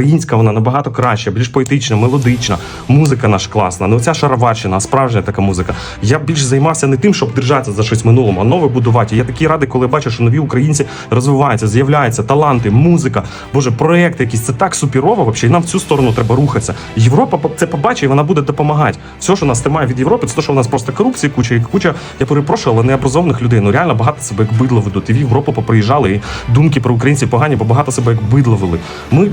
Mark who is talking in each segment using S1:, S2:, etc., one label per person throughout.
S1: Українська вона набагато краща, більш поетична, мелодична, музика наша класна. Ну ця шароварщина, справжня така музика. Я більш займався не тим, щоб держатися за щось минулому, а нове будувати. Я такий радий, коли бачу, що нові українці розвиваються, з'являються таланти, музика, боже, проекти якісь. Це так супірово. Вообще, і нам в цю сторону треба рухатися. Європа це побачить, і вона буде допомагати. Все, що нас тримає від Європи, це те, що в нас просто корупція, куча і куча. Я перепрошую, але необразованих людей. Ну реально багато себе як бидло ведуть. І в Європу поприїжджали, і думки про українців погані, бо багато себе як бидло вели. Ми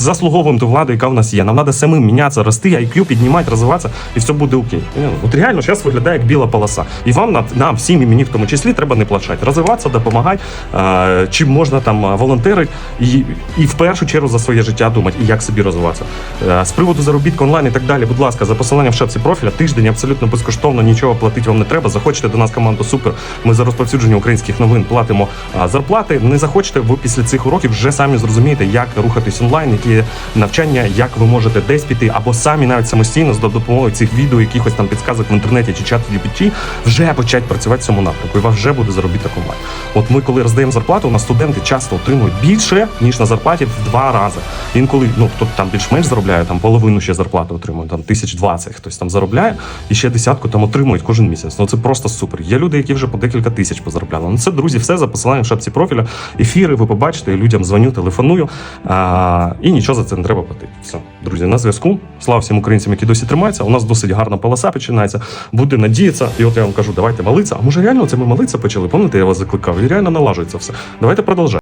S1: заслуговуємо ту владу, яка в нас є. Нам треба самим мінятися, рости, IQ піднімати, розвиватися, і все буде окей. Поняли? От реально зараз виглядає як біла полоса. І вам на- нам, всім і мені в тому числі, треба не плачати. Розвиватися, допомагати, е, чим можна там е, волонтерити і, і в першу чергу за своє життя думати і як собі розвиватися. Е, З приводу заробітку онлайн і так далі, будь ласка, за посиланням в шапці профіля, тиждень абсолютно безкоштовно, нічого платити вам не треба. Захочете до нас команду супер. Ми за розповсюдження українських новин платимо зарплати. Не захочете, ви після цих уроків вже самі зрозумієте, як рухатись онлайн, які є навчання, як ви можете десь піти, або самі навіть самостійно з допомогою цих відео, якихось там підсказок в інтернеті чи чат GPT, вже почати працювати в цьому напрямку. І вас вже буде заробіток онлайн. От ми, коли роздаємо зарплату, у нас студенти часто отримують більше ніж на зарплаті в два рази. Інколи ну хто там більш-менш заробляє, там половину ще зарплати отримує, там тисяч двадцять хтось там заробляє, і ще десятку там отримують кожен місяць. Ну це просто супер. Є люди, які вже по декілька тисяч позаробляли. Ну це друзі, все за посиланням в шапці профіля. Ефіри ви побачите, людям дзвоню, телефоную. А, і нічого за це не треба платити. Все, друзі, на зв'язку. Слава всім українцям, які досі тримаються. У нас досить гарна полоса починається. Буде надіятися. І от я вам кажу, давайте молитися. А може реально це ми молитися почали? Пам'ятаєте, я вас закликав? І реально налажується все. Давайте продовжаємо.